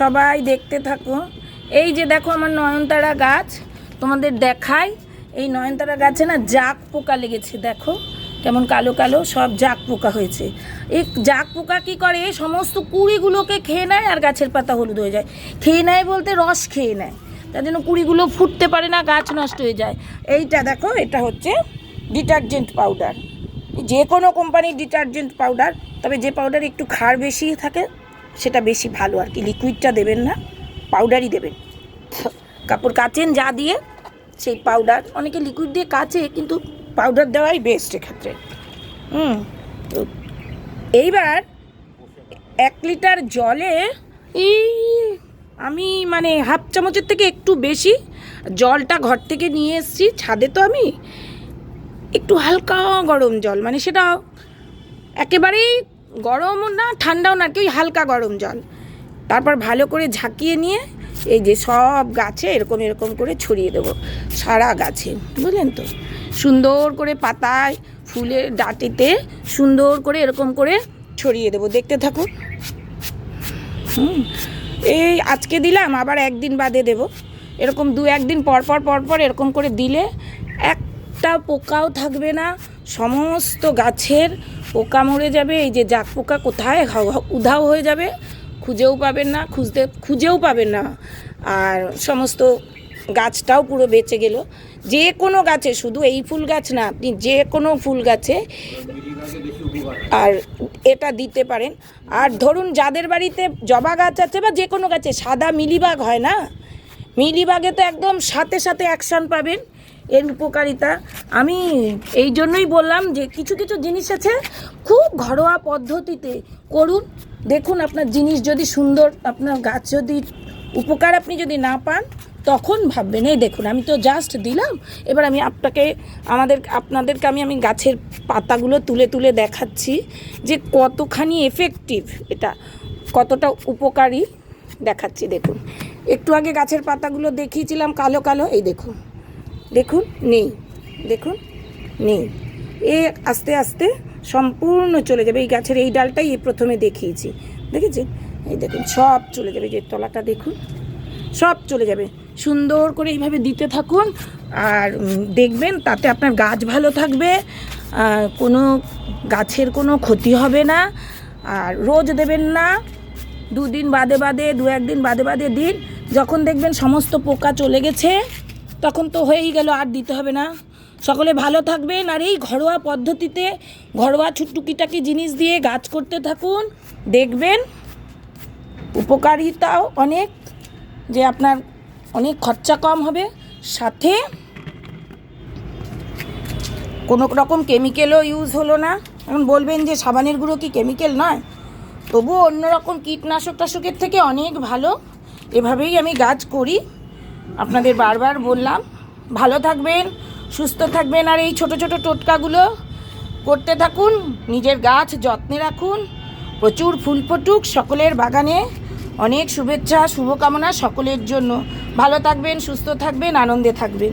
সবাই দেখতে থাকো। এই যে দেখো আমার নয়নতারা গাছ, তোমাদের দেখাই। এই নয়নতারা গাছে না জাক পোকা লেগেছে, দেখো। কেমন কালো কালো, সব জাক পোকা হয়েছে। এই জাক পোকা কি করে? সমস্ত কুড়িগুলোকে খেয়ে নেয় আর গাছের পাতা হলুদ হয়ে যায়। খেয়ে নেয় বলতে রস খেয়ে নেয়। তার জন্য কুড়িগুলো ফুটতে পারে না, গাছ নষ্ট হয়ে যায়। এইটা দেখো, এটা হচ্ছে ডিটারজেন্ট পাউডার। যে কোনো কোম্পানির ডিটারজেন্ট পাউডার, তবে যে পাউডার একটু ক্ষার বেশি থাকে সেটা বেশি ভালো আর কি। লিকুইডটা দেবেন না পাউডারই দেবেন। কাপড় কাচেন যা দিয়ে, সেই পাউডার অনেকে লিকুইড দিয়ে কাচে, কিন্তু পাউডার দেওয়াই বেস্ট এক্ষেত্রে। হুম, তো এইবার এক লিটার জলে এই আমি মানে হাফ চামচের থেকে একটু বেশি জলটা ঘর থেকে নিয়ে এসেছি। ছাদে তো আমি একটু হালকা গরম জল মানে সেটা একেবারেই গরমও না, ঠান্ডাও না কি ওই হালকা গরম জল। তারপর ভালো করে ঝাঁকিয়ে নিয়ে এই যে সব গাছে এরকম এরকম করে ছড়িয়ে দেবো, সারা গাছে, বুঝলেন তো? সুন্দর করে পাতায়, ফুলের ডাটিতে সুন্দর করে এরকম করে ছড়িয়ে দেবো, দেখতে থাকুন। হুম, এই আজকে দিলাম, আবার একদিন বাদে দেব। এরকম দু একদিন পর পর পর পর এরকম করে দিলে একটা পোকাও থাকবে না, সমস্ত গাছের পোকা মরে যাবে, এই যে জাক পোকা কোথায়? উধাও হয়ে যাবে, খুঁজেও পাবেন না, খুঁজতে, খুঁজেও পাবেন না। আর সমস্ত গাছটাও পুরো বেঁচে গেল। যে কোনো গাছে, শুধু এই ফুল গাছ না, আপনি যে কোনো ফুল গাছে আর এটা দিতে পারেন। আর ধরুন, যাদের বাড়িতে জবা গাছ আছে বা যে কোনো গাছে, সাদা মিলিবাগ হয় না? মিলিবাগে তো একদম সাথে সাথে অ্যাকশন পাবেন। এর উপকারিতা। আমি এই জন্যই বললাম যে কিছু কিছু জিনিস আছে খুব ঘরোয়া পদ্ধতিতে করুন। দেখুন আপনার জিনিস যদি সুন্দর, আপনার গাছ যদি উপকার আপনি যদি না পান, তখন ভাববেন, এই দেখুন, আমি তো জাস্ট দিলাম। এবার আমি আপনাকে, আমাদের, আপনাদেরকে আমি আমি গাছের পাতাগুলো তুলে তুলে দেখাচ্ছি যে কতখানি এফেক্টিভ এটা, কতটা উপকারী দেখাচ্ছি। দেখুন, একটু আগে গাছের পাতাগুলো দেখিয়েছিলাম কালো কালো, এই দেখুন। দেখুন, নেই। দেখুন, নেই। এ আস্তে আস্তে সম্পূর্ণ চলে যাবে। এই গাছের এই ডালটাই প্রথমে দেখিয়েছি। দেখেছেন? এই দেখুন, সব চলে যাবে। যে তলাটা দেখুন, সব চলে যাবে। সুন্দর করে এইভাবে দিতে থাকুন আর দেখবেন তাতে আপনার গাছ ভালো থাকবে কোনো গাছের কোনো ক্ষতি হবে না। আর রোজ দেবেন না। দুদিন বাদে বাদে, দু একদিন বাদে বাদে দিন। যখন দেখবেন সমস্ত পোকা চলে গেছে তখন তো হয়েই গেল, আর দিতে হবে না। সকলে ভালো থাকবেন, আর এই ঘরোয়া পদ্ধতিতে ঘরোয়া ছুটটুকিটাকি জিনিস দিয়ে গাছ করতে থাকুন। দেখবেন উপকারিতাও অনেক, যে আপনার অনেক খরচা কম হবে। সাথে কোনো রকম কেমিক্যালও ইউজ হলো না। এখন বলবেন যে সাবানের গুঁড়ো কি কেমিক্যাল নয়? তবুও অন্যরকম কীটনাশক টাশকের থেকে অনেক ভালো। এভাবেই আমি গাছ করি। আপনাদের বারবার বললাম, ভালো থাকবেন, সুস্থ থাকবেন, আর এই ছোট ছোট টোটকাগুলো করতে থাকুন, নিজের গাছ যত্নে রাখুন, প্রচুর ফুল ফুটুক, সকলের বাগানে অনেক শুভেচ্ছা, শুভকামনা সকলের জন্য। ভালো থাকবেন, সুস্থ থাকবেন, আনন্দে থাকবেন।